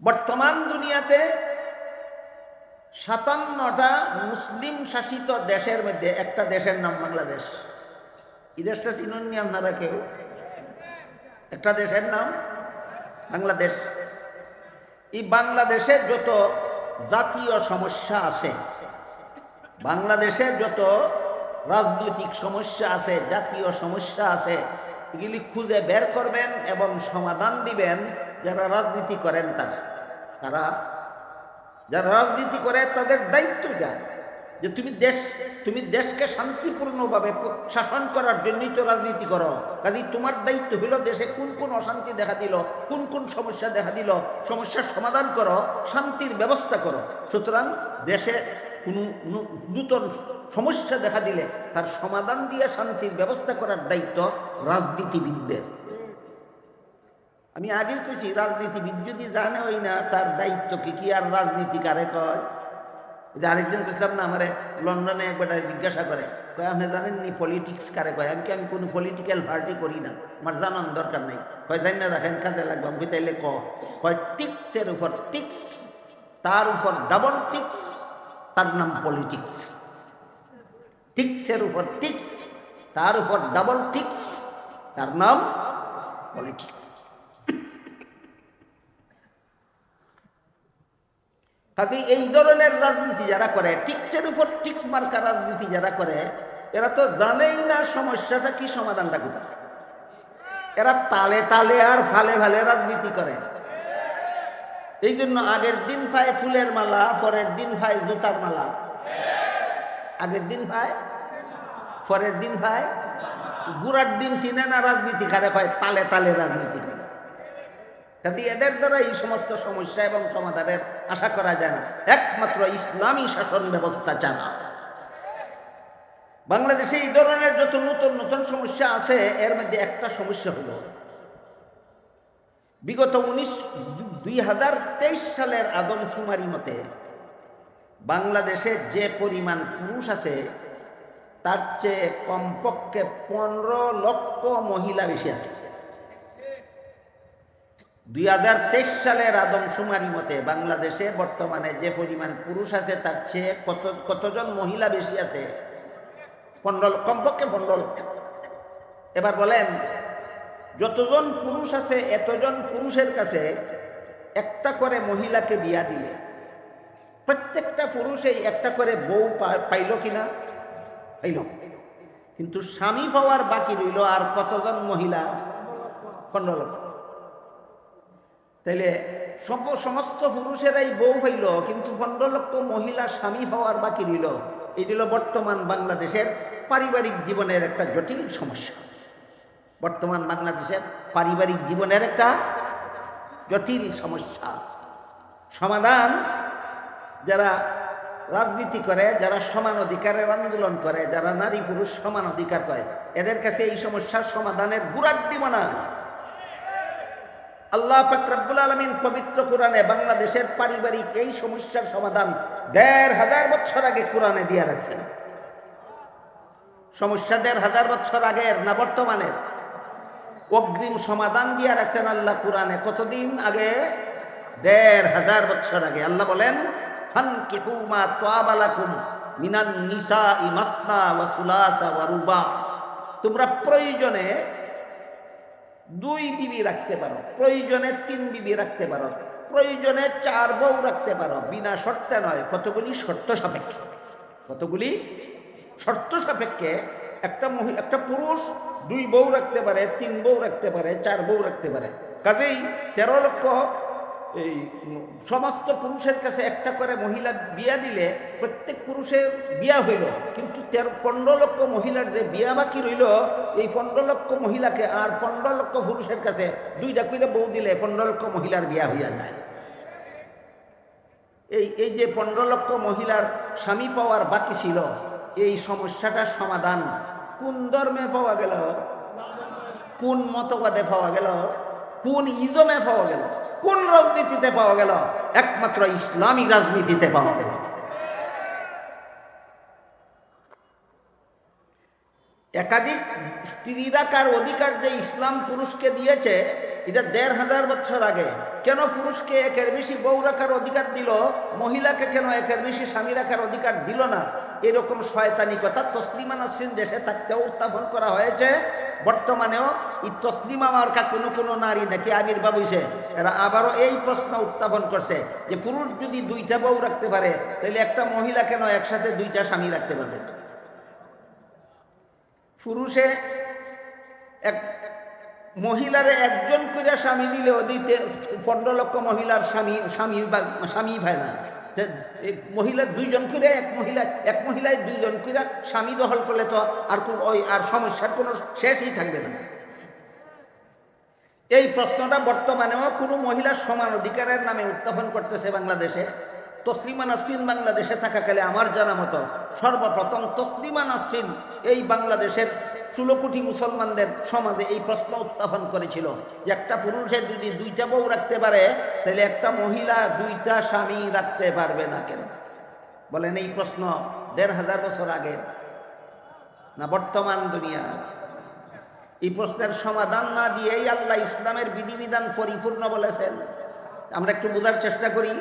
বর্তমান দুনিয়াতে সাতান্নটা মুসলিম শাসিত দেশের মধ্যে একটা দেশের নাম বাংলাদেশ। এই দেশটা চিনুননি আপনারা কেউ? একটা দেশের নাম বাংলাদেশ। এই বাংলাদেশে যত জাতীয় সমস্যা আছে, বাংলাদেশে যত রাজনৈতিক সমস্যা আছে, জাতীয় সমস্যা আছে, এগুলি খুঁজে বের করবেন এবং সমাধান দিবেন যারা রাজনীতি করেন তারা তারা যারা রাজনীতি করে তাদের দায়িত্ব যায় যে তুমি দেশ, তুমি দেশকে শান্তিপূর্ণভাবে শাসন করার জন্যই তো রাজনীতি করো। কাজে তোমার দায়িত্ব হলো দেশে কোন কোন অশান্তি দেখা দিল, কোন কোন সমস্যা দেখা দিল, সমস্যার সমাধান করো, শান্তির ব্যবস্থা করো। সুতরাং দেশে কোনো নূতন সমস্যা দেখা দিলে তার সমাধান দিয়ে শান্তির ব্যবস্থা করার দায়িত্ব রাজনীতিবিদদের। আমি আগেই কইছি, রাজনীতিবিদ যদি জানে ওই না, তার দায়িত্ব কি? কি আর রাজনীতি কারে কয়? যে আরেকদিন কইছিলাম না আমারে লন্ডনে একবার জিজ্ঞাসা করে, কয়, আপনি জানেন নি পলিটিক্স কারে কয়? আমি কি, আমি কোনো পলিটিক্যাল পার্টি করি না? আমার জানান দরকার নেই। কয়, জানি না, রাখেন, কাজে লাগবে আমি তাইলে ক? কয়, টিক্সের উপর টিক্স, তার উপর ডাবল টিক্স, তার নাম পলিটিক্স টিক্সের উপর টিক্স, তার উপর ডাবল টিক্স, তার নাম পলিটিক্স কাজে এই ধরনের রাজনীতি যারা করে, টিক্সের উপর টিক্স মার্কা রাজনীতি যারা করে, এরা তো জানেই না সমস্যাটা কি, সমাধানটা কোথায়। এরা তালে তালে আর ফালে ফালে রাজনীতি করে। এই জন্য আগের দিন পায় ফুলের মালা, পরের দিন পায় জুতার মালা। আগের দিন পায়, পরের দিন পায়। গুড়ার ডিম চিনে না রাজনীতি খারে পায় তালে তালে রাজনীতি করে। কাজে এদের দ্বারা এই সমস্ত সমস্যা এবং সমাধানের আশা করা যায় না। একমাত্র ইসলামী শাসন ব্যবস্থা জানা। বাংলাদেশে এই ধরনের যত নতুন নতুন সমস্যা আছে, এর মধ্যে একটা সমস্যা হলো, বিগত উনিশ, দুই হাজার তেইশ সালের আদমশুমারি মতে বাংলাদেশে যে পরিমাণ পুরুষ আছে, তার চেয়ে কমপক্ষে পনেরো লক্ষ মহিলা বেশি আছে। দুই হাজার তেইশ সালের আদমশুমারি মতে বাংলাদেশে বর্তমানে যে পরিমাণ পুরুষ আছে, তার চেয়ে কত, কতজন মহিলা বেশি আছে? পনেরো, কমপক্ষে পনেরো লক্ষ। এবার বলেন, যতজন পুরুষ আছে, এতজন পুরুষের কাছে একটা করে মহিলাকে বিয়া দিলে প্রত্যেকটা পুরুষেই একটা করে বউ পাইল কিনা? পাইল। কিন্তু স্বামী পাওয়ার বাকি রইল আর কতজন মহিলা? পনেরো লক্ষ। তাইলে সব- সমস্ত পুরুষেরাই বউ হইল, কিন্তু পনেরো মহিলা স্বামী হওয়ার বাকি রইল। এই হল বর্তমান বাংলাদেশের পারিবারিক জীবনের একটা জটিল সমস্যা। বর্তমান বাংলাদেশের পারিবারিক জীবনের একটা জটিল সমস্যা। সমাধান, যারা রাজনীতি করে, যারা সমান অধিকারের আন্দোলন করে, যারা নারী পুরুষ সমান অধিকার করে, এদের কাছে এই সমস্যার সমাধানের গুড়াড্ডি মনে আল্লাহ পাক আলমিন পবিত্র কোরআনে বাংলাদেশের পারিবারিক এই সমস্যার সমাধান দেড় হাজার বছর আগে কোরআনে দিয়ে রাখছেন। সমস্যা দেড় হাজার বছর আগের না বর্তমানের? অগ্রিম সমাধান দিয়ে রাখছেন আল্লাহ কোরআনে। কতদিন আগে? দেড় হাজার বছর আগে। আল্লাহ বলেন, ফানকিহু মা তাবালাকুম মিনান নিসাই মাসনা ওয়া সুলাসা রুবা। তোমরা প্রয়োজনে দুই বিবি রাখতে পারো, প্রয়োজনে তিন বিবি রাখতে পারো, প্রয়োজনে চার বউ রাখতে পারো, বিনা শর্তে নয়, কতগুলি শর্ত সাপেক্ষে, কতগুলি শর্ত সাপেক্ষে একটা একটা পুরুষ দুই বউ রাখতে পারে, তিন বউ রাখতে পারে, চার বউ রাখতে পারে। কাজেই তেরো লক্ষ এই সমস্ত পুরুষের কাছে একটা করে মহিলা বিয়া দিলে প্রত্যেক পুরুষের বিয়া হইল। কিন্তু তেরো পনেরো লক্ষ মহিলার যে বিয়া বাকি রইল, এই পনেরো লক্ষ মহিলাকে আর পনেরো লক্ষ পুরুষের কাছে দুইটা কইলে বউ দিলে পনেরো লক্ষ মহিলার বিয়া হইয়া যায়। এই এই যে পনেরো লক্ষ মহিলার স্বামী পাওয়ার বাকি ছিল, এই সমস্যাটার সমাধান কোন ধর্মে পাওয়া গেল? কোন মতবাদে পাওয়া গেল? কোন ইজমে পাওয়া গেল? কোন রাজনীতিতে পাওয়া গেল? একমাত্র ইসলামী রাজনীতিতে পাওয়া গেল। একাধিক স্ত্রী রাখার অধিকার যে ইসলাম পুরুষকে দিয়েছে এটা দেড় হাজার বছর আগে। কেন পুরুষকে একের বেশি বউ রাখার অধিকার দিল? মহিলাকে কেন একের বেশি স্বামী রাখার অধিকার দিল না? এরকম শয়তানি কথা তসলিমা নসরিন দেশে থাকতেও উত্থাপন করা হয়েছে। বর্তমানেও এই তসলিমা মার্কা কোনো কোনো নারী নাকি আবির্ভাব হয়েছে এরা আবারও এই প্রশ্ন উত্থাপন করছে যে পুরুষ যদি দুইটা বউ রাখতে পারে, তাহলে একটা মহিলা কেন একসাথে দুইটা স্বামী রাখতে পারবে পুরুষে এক মহিলারে একজন করে স্বামী দিলে দিতে পনেরো লক্ষ মহিলার স্বামী স্বামী বা, স্বামী ভাই না। মহিলা দুইজন করে এক মহিলা, এক মহিলায় দুইজন করে স্বামী দখল করলে তো আর কোন ওই, আর সমস্যার কোনো শেষই থাকবে না। এই প্রশ্নটা বর্তমানেও কোনো মহিলার সমান অধিকারের নামে উত্থাপন করতেছে বাংলাদেশে। তসলিমা নাসরিন বাংলাদেশে থাকাকালে আমার জানা মতো সর্বপ্রথম তসলিমা নাসরিন এই বাংলাদেশের কোটি মুসলমানদের সমাজে এই প্রশ্ন উত্থাপন করেছিল। একটা পুরুষে যদি দুইটা বউ রাখতে পারে, তাহলে একটা মহিলা দুইটা স্বামী রাখতে পারবে না কেন? বলেন এই প্রশ্ন দেড় হাজার বছর আগে না বর্তমান দুনিয়া? এই প্রশ্নের সমাধান না দিয়েই আল্লাহ ইসলামের বিধিবিধান পরিপূর্ণ বলেছেন। আমরা একটু বোঝার চেষ্টা করি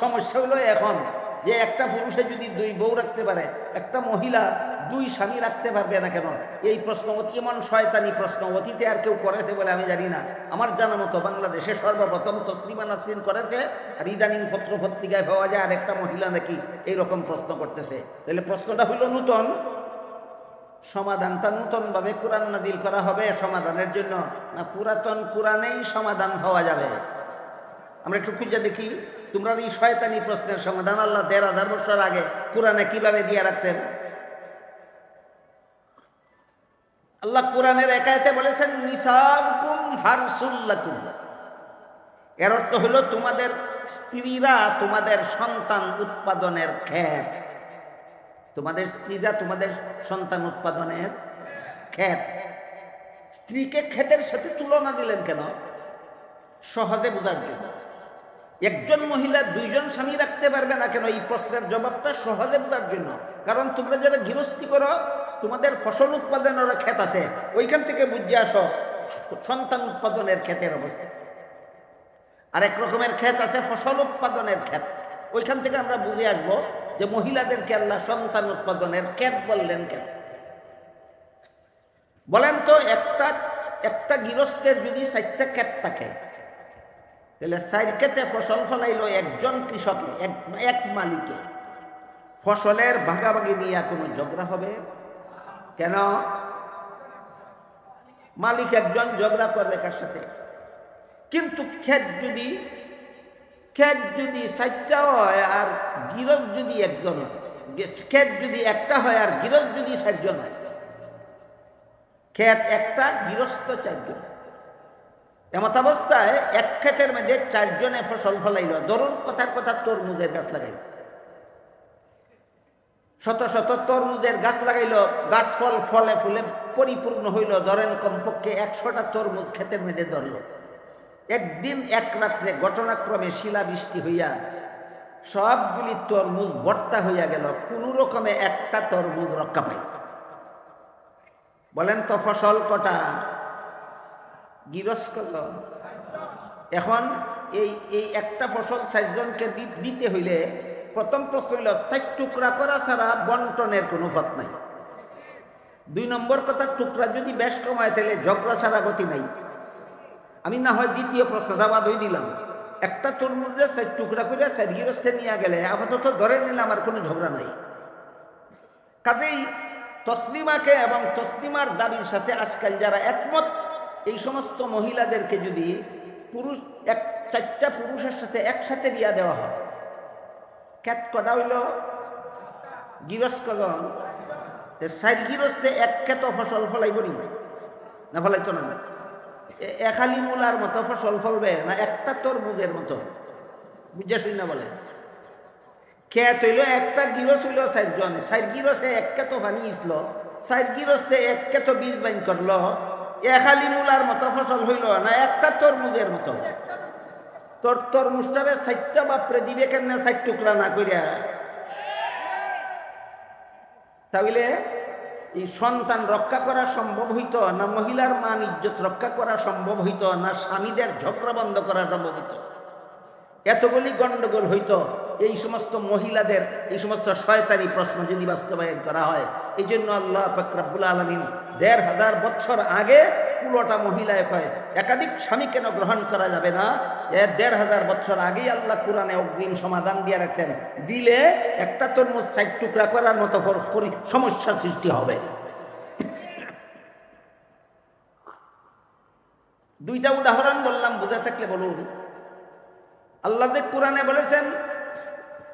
সমস্যা হলো এখন যে একটা পুরুষে যদি দুই বউ রাখতে পারে, একটা মহিলা দুই স্বামী রাখতে পারবে না কেন? এই প্রশ্ন এমন শয়তানি প্রশ্ন অতীতে আর কেউ করেছে বলে আমি জানি না। আমার জানা মতো বাংলাদেশে সর্বপ্রথম তসলিমা নাসরিন করেছে আর ইদানিং পত্র পত্রিকায় পাওয়া যায় আর একটা মহিলা নাকি এইরকম প্রশ্ন করতেছে। তাহলে প্রশ্নটা হইল নূতন। সমাধানটা নূতনভাবে কোরআন নাদিল করা হবে সমাধানের জন্য। না পুরাতন কোরআনেই সমাধান পাওয়া যাবে। আমরা একটু খুঁজে দেখি। তোমরা এই শয়তানি প্রশ্নের সমাধান আল্লাহ দেড় হাজার বছর আগে কোরআনে কীভাবে দিয়ে রাখছেন? আল্লাহ কোরআনের একায়তে বলেছেন নিসাকুম হারসুল্লাকুম এর অর্থ হলো তোমাদের স্ত্রীরা তোমাদের সন্তান উৎপাদনের ক্ষেত। তোমাদের স্ত্রীরা তোমাদের সন্তান উৎপাদনের ক্ষেত। স্ত্রীকে ক্ষেতের সাথে তুলনা দিলেন কেন? সহজে বোঝার জন্য। একজন মহিলা দুইজন স্বামী রাখতে পারবে না কেন? এই প্রশ্নের জবাবটা সহজে বোঝার জন্য। কারণ তোমরা যারা গৃহস্থী করো, তোমাদের ফসল উৎপাদনের ক্ষেত আছে। ওইখান থেকে বুঝে আসো, সন্তান উৎপাদনের ক্ষেতের অবস্থা। আর এক রকমের ক্ষেত আছে, ফসল উৎপাদনের ক্ষেত। ওইখান থেকে আমরা বুঝে আসব যে মহিলাদেরকে আল্লাহ সন্তান উৎপাদনের ক্ষেত বললেন কেন? বলেন তো, একটা একটা গৃহস্থের যদি চারটা ক্ষেত থাকে তাহলে ক্ষেতে ফসল ফলাইলো একজন কৃষকে, এক এক মালিকে। ফসলের ভাগাভাগি নিয়ে কোনো ঝগড়া হবে? কেন? মালিক একজন ঝগড়া করবে কার সাথে? কিন্তু ক্ষেত যদি ক্ষেত যদি চারটা হয় আর গিরজ যদি একজন হয়, ক্ষেত যদি একটা হয় আর গিরজ যদি চারজন হয়, ক্ষেত একটা গৃহস্থ চারজন। এমত অবস্থায় এক ক্ষেতের মধ্যে চারজনে ফসল ফলাইল। ধরুন কথার কথা তরমুজের গাছ লাগাইল। শত শত তরমুজের গাছ লাগাইল, গাছ ফল ফলে ফুলে পরিপূর্ণ হইল। ধরেন কমপক্ষে একশোটা তরমুজ ক্ষেতের মধ্যে ধরল। একদিন এক রাত্রে ঘটনাক্রমে শিলাবৃষ্টি হইয়া সবগুলি তরমুজ বর্তা হইয়া গেল। কোন রকমে একটা তরমুজ রক্ষা পাইল। বলেন তো ফসল কটা? গিরস করল এখন এই এই একটা ফসল চারজনকে দিতে হইলে প্রথম প্রশ্ন হইল, চার টুকরা করা ছাড়া বন্টনের কোনো পথ নাই। দুই নম্বর কথা, টুকরা যদি বেশ কমায়, তাহলে ঝগড়া ছাড়া গতি নাই। আমি না হয় দ্বিতীয় প্রশ্নটা বাদ হয়ে দিলাম। একটা তরমুজে চার টুকরা করে চার গিরস্তে নিয়ে গেলে আপাতত ধরে নিলাম আমার কোনো ঝগড়া নাই। কাজেই তসলিমাকে এবং তসলিমার দাবির সাথে আজকাল যারা একমত এই সমস্ত মহিলাদেরকে যদি পুরুষ, এক, চারটা পুরুষের সাথে একসাথে বিয়া দেওয়া হয় ক্যাট কটা হইল? গিরস কজন সাইড গিরস্তে এক ক্ষেত ফসল ফলাইব নি? না ফলাইতো না? একালি মূলার মতো ফসল ফলবে না একটা তরমুজের মতো? বুঝে শুই না বলে? খেত হইল একটা গিরস হইল চারজন। চার গিরসে এক কেতো পানি ইসল, চার গিরসতে এক কেতো বীজ বাইন করল একালি মূলার মতো ফসল হইল না, একটা তরমুজের মতো। তোর তরমুজটারে চারটা বাপরে দিবে কেমনে চার টুকরা না করিয়া তাহলে এই সন্তান রক্ষা করা সম্ভব হইত না, মহিলার মান ইজ্জত রক্ষা করা সম্ভব হইত না, স্বামীদের ঝগড়া বন্ধ করা সম্ভব হইত? এতগুলি গণ্ডগোল হইতো। এই সমস্ত মহিলাদের, এই সমস্ত শয়তানি প্রশ্ন যদি বাস্তবায়ন করা হয় এই জন্য আল্লাহ ফকরাবুল আলমিন দেড় হাজার বছর আগে পুরোটা মহিলায় কয়, একাধিক স্বামী কেন গ্রহণ করা যাবে না? এর দেড় হাজার বছর আগেই আল্লাহ কোরআনে অগ্রিম সমাধান দিয়ে রাখছেন। দিলে একটা তরমুজ সাইড টুকরা করার মতো সমস্যা সৃষ্টি হবে। দুইটা উদাহরণ বললাম, বুঝে থাকলে বলুন। আল্লাহ কোরআনে বলেছেন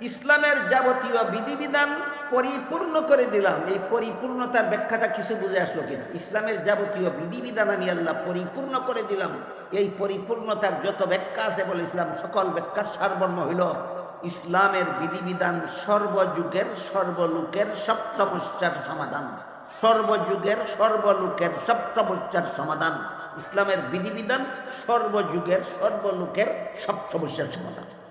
ইসলামের যাবতীয় বিধিবিধান পরিপূর্ণ করে দিলাম। এই পরিপূর্ণতার ব্যাখ্যাটা কিছু বুঝে আসলো কিনা? ইসলামের যাবতীয় বিধিবিধান আমি আল্লাহ পরিপূর্ণ করে দিলাম। এই পরিপূর্ণতার যত ব্যাখ্যা আছে বলে ইসলাম সকল ব্যাখ্যার সারবর্ম হইল। ইসলামের বিধিবিধান সর্বযুগের সর্বলোকের সব সমস্যার সমাধান। সর্বযুগের সর্বলোকের সব সমস্যার সমাধান। ইসলামের বিধিবিধান সর্বযুগের সর্বলোকের সব সমস্যার সমাধান।